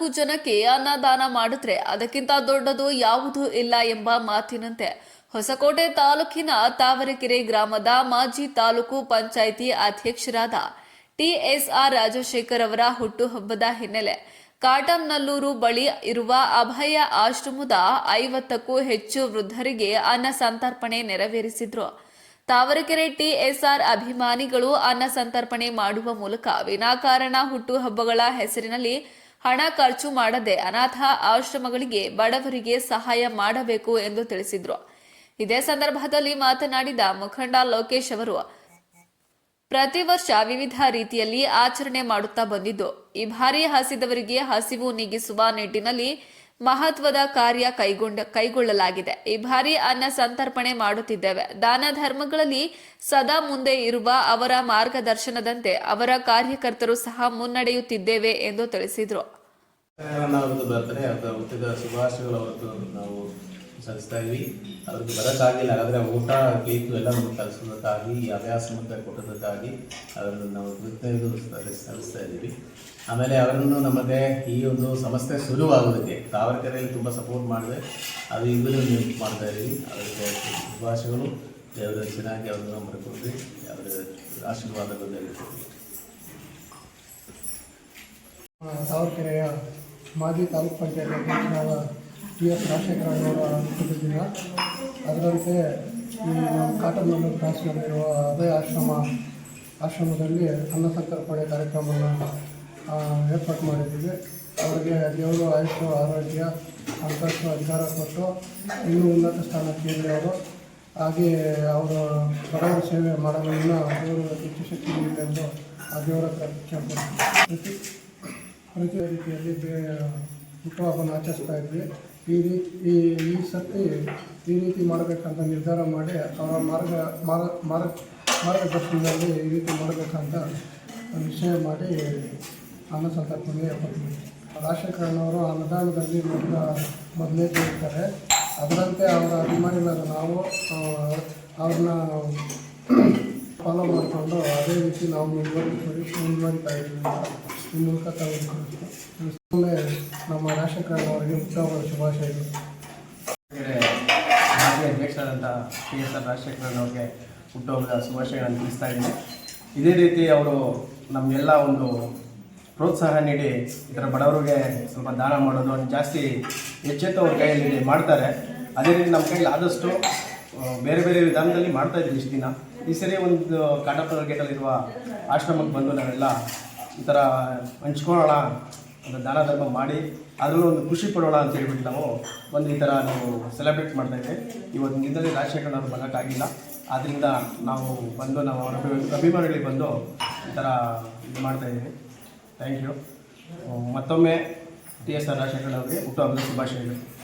ನಾಲ್ಕು ಜನಕ್ಕೆ ಅನ್ನದಾನ ಮಾಡಿದ್ರೆ ಅದಕ್ಕಿಂತ ದೊಡ್ಡದು ಯಾವುದೂ ಇಲ್ಲ ಎಂಬ ಮಾತಿನಂತೆ. ಹೊಸಕೋಟೆ ತಾಲೂಕಿನ ತಾವರೆಕೆರೆ ಗ್ರಾಮದ ಮಾಜಿ ತಾಲೂಕು ಪಂಚಾಯಿತಿ ಅಧ್ಯಕ್ಷರಾದ ಟಿಎಸ್ಆರ್ ರಾಜಶೇಖರ್ ಅವರ ಹುಟ್ಟುಹಬ್ಬದ ಹಿನ್ನೆಲೆ ಕಾಟಂನಲ್ಲೂರು ಬಳಿ ಇರುವ ಅಭಯ ಆಶ್ರಮದ ಐವತ್ತಕ್ಕೂ ಹೆಚ್ಚು ವೃದ್ಧರಿಗೆ ಅನ್ನ ಸಂತರ್ಪಣೆ ನೆರವೇರಿಸಿದ್ರು. ತಾವರೆಕೆರೆ ಟಿಎಸ್ಆರ್ ಅಭಿಮಾನಿಗಳು ಅನ್ನ ಸಂತರ್ಪಣೆ ಮಾಡುವ ಮೂಲಕ ವಿನಾಕಾರಣ ಹುಟ್ಟುಹಬ್ಬಗಳ ಹೆಸರಿನಲ್ಲಿ ಹಣ ಖರ್ಚು ಮಾಡದೆ ಅನಾಥ ಆಶ್ರಮಗಳಿಗೆ ಬಡವರಿಗೆ ಸಹಾಯ ಮಾಡಬೇಕು ಎಂದು ತಿಳಿಸಿದ್ರು. ಇದೇ ಸಂದರ್ಭದಲ್ಲಿ ಮಾತನಾಡಿದ ಮುಖಂಡ ಲೋಕೇಶ್ ಅವರು, ಪ್ರತಿ ವರ್ಷ ವಿವಿಧ ರೀತಿಯಲ್ಲಿ ಆಚರಣೆ ಮಾಡುತ್ತಾ ಬಂದಿದ್ದು, ಈ ಬಾರಿ ಹಸಿದವರಿಗೆ ಹಸಿವು ನೀಗಿಸುವ ನಿಟ್ಟಿನಲ್ಲಿ ಮಹತ್ವದ ಕಾರ್ಯ ಕೈಗೊಂಡ ಕೈಗೊಳ್ಳಲಾಗಿದೆ. ಈ ಬಾರಿ ಅನ್ನ ಸಂತರ್ಪಣೆ ಮಾಡುತ್ತಿದ್ದೇವೆ. ದಾನ ಧರ್ಮಗಳಲ್ಲಿ ಸದಾ ಮುಂದೆ ಇರುವ ಅವರ ಮಾರ್ಗದರ್ಶನದಂತೆ ಅವರ ಕಾರ್ಯಕರ್ತರು ಸಹ ಮುನ್ನಡೆಯುತ್ತಿದ್ದೇವೆ ಎಂದು ತಿಳಿಸಿದರು. ಆಮೇಲೆ ಅವರನ್ನು ನಮಗೆ ಈ ಒಂದು ಸಮಸ್ಯೆ ಸುಲಭವಾಗೋದಕ್ಕೆ ತಾವರೆಕೆರೆಯಲ್ಲಿ ತುಂಬ ಸಪೋರ್ಟ್ ಮಾಡಿದೆ. ಅದು ಈಗಲೂ ನೀವು ಮಾಡ್ತಾ ಇದ್ದೀವಿ ಅವರಿಗೆ ಶುಭಾಶಯಗಳು. ದೇವರ ಚೆನ್ನಾಗಿ ಅವ್ರನ್ನ ಮಾಡಿಕೊಡ್ರಿ ಅವರ ಆಶೀರ್ವಾದಗಳು ಹೇಳಿಕೊಡ್ರಿ ತಾವರೆಕೆರೆಯ ಮಾಜಿ ತಾಲೂಕು ಪಂಚಾಯತ್ ಅಧ್ಯಕ್ಷರಾದ ಟಿ ಎಸ್ ರಾಜಶೇಖರ ದಿನ ಅದರಂತೆ ಈ ಕಾಟನ್ನಲ್ಲಿ ಕ್ರಾಸ್ನಲ್ಲಿರುವ ಅದೇ ಆಶ್ರಮ, ಆಶ್ರಮದಲ್ಲಿ ಅನ್ನ ಸಂತರ್ಪಣೆ ಕಾರ್ಯಕ್ರಮವನ್ನು ಏರ್ಪಾಟ್ ಮಾಡಿದ್ದೀವಿ. ಅವರಿಗೆ ದೇವರು ಆಯುಷ್ಯ ಆರೋಗ್ಯ ಹಣಕಾಸು ಅಧಿಕಾರ ಕೊಟ್ಟು ಇನ್ನೂ ಉನ್ನತ ಸ್ಥಾನಕ್ಕೆ ಇರಲಿ ಅವರು. ಹಾಗೆ ಅವರು ಬಡವರ ಸೇವೆ ಮಾಡೋದನ್ನು ದೇವರು ಹೆಚ್ಚು ಶಕ್ತಿ ಎಂದು ಆ ದೇವರ ಪ್ರತಿ ಪ್ರತಿ ರೀತಿಯಲ್ಲಿ ಬೇ ಹುಟ್ಟುಹಬ್ಬನ ಆಚರಿಸ್ತಾ ಇದ್ವಿ. ಈ ರೀತಿ ಈ ಈ ಸರ್ತಿ ಈ ರೀತಿ ಮಾಡಬೇಕಂತ ನಿರ್ಧಾರ ಮಾಡಿ ಅವರ ಮಾರ್ಗ ಮಾರ್ಗ ಮಾರ್ಗ, ಮಾರ್ಗದರ್ಶನದಲ್ಲಿ ಈ ರೀತಿ ಮಾಡಬೇಕಂತ ನಿಶ್ಚಯ ಮಾಡಿ ಸಂತರ್ಪಣೆ ಏರ್ಪಾటు ಮಾಡಿದ್ವಿ ರಾಜಶೇಖರಣ್ಣವರು ಅನುದಾನದಲ್ಲಿ ಮೊದಲ ಮೊದಲೇ ಇರ್ತಾರೆ ಅದರಂತೆ ಅವರ ಅಭಿಮಾನಿಗಳಾದ ನಾವು ಅವ್ರನ್ನ ಫಾಲೋ ಮಾಡಿಕೊಂಡು ಅದೇ ರೀತಿ ನಾವು ಮುಂದುವರಿಸಿ, ಮುಂದುವರಿತಾ ಇದ್ದೀವಿ ಈ ಮೂಲಕ ತಾವು ಒಮ್ಮೆ ನಮ್ಮ ರಾಜಶೇಖರಣ್ಣ ಅವರಿಗೆ ಶುಭಾಶಯಗಳು. ಮಾಜಿ ಅಧ್ಯಕ್ಷರಾದಂಥ ಪಿ ಎಸ್ ಆರ್ ರಾಜಶೇಖರನ್ ಅವ್ರಿಗೆ ಹುಟ್ಟುಹಬ್ಬದ ಶುಭಾಶಯಗಳನ್ನು ತಿಳಿಸ್ತಾ ಇದ್ದೀನಿ. ಇದೇ ರೀತಿ ಅವರು ನಮಗೆಲ್ಲ ಒಂದು ಪ್ರೋತ್ಸಾಹ ನೀಡಿ ಈ ಥರ ಬಡವರಿಗೆ ಸ್ವಲ್ಪ ದಾನ ಮಾಡೋದು ಜಾಸ್ತಿ ಎಚ್ಚೆತ್ತು ಅವ್ರ ಕೈಯಲ್ಲಿ ಮಾಡ್ತಾರೆ. ಅದೇ ರೀತಿ ನಮ್ಮ ಕೈಯಲ್ಲಿ ಆದಷ್ಟು ಬೇರೆ ಬೇರೆ ವಿಧಾನದಲ್ಲಿ ಮಾಡ್ತಾ ಇದ್ವಿ ಇಷ್ಟು ದಿನ. ಈ ಸರಿ ಒಂದು ಕಾಟಪ್ಪನ ಗೇಟಲ್ಲಿರುವ ಆಶ್ರಮಕ್ಕೆ ಬಂದು ನಾವೆಲ್ಲ ಈ ಥರ ಹಂಚ್ಕೊಳ್ಳೋಣ, ಒಂದು ದಾನ ಧರ್ಮ ಮಾಡಿ, ಅದರಲ್ಲೂ ಒಂದು ಖುಷಿ ಪಡೋಣ ಅಂತ ಹೇಳ್ಬಿಟ್ಟು ನಾವು ಒಂದು ಈ ಥರ ನಾವು ಸೆಲೆಬ್ರೇಟ್ ಮಾಡ್ತಾ ಇದ್ದೇವೆ ಇವತ್ತು ದಿನದಲ್ಲಿ ರಾಜಶೇಖರ್ ಅವರು ಬರೋಕ್ಕಾಗಿಲ್ಲ. ಆದ್ದರಿಂದ ನಾವು ಬಂದು, ನಾವು ಅಭಿಮಾನಿಗಳಿಗೆ ಬಂದು ಈ ಥರ ಇದು ಮಾಡ್ತಾ ಇದ್ದೀವಿ. ಥ್ಯಾಂಕ್ ಯು ಮತ್ತೊಮ್ಮೆ ಟಿ ಎಸ್ ಆರ್ ರಾಜಶೇಖರ್ ಅವರಿಗೆ ಹುಟ್ಟುಹಬ್ಬದ ಶುಭಾಶಯಗಳು.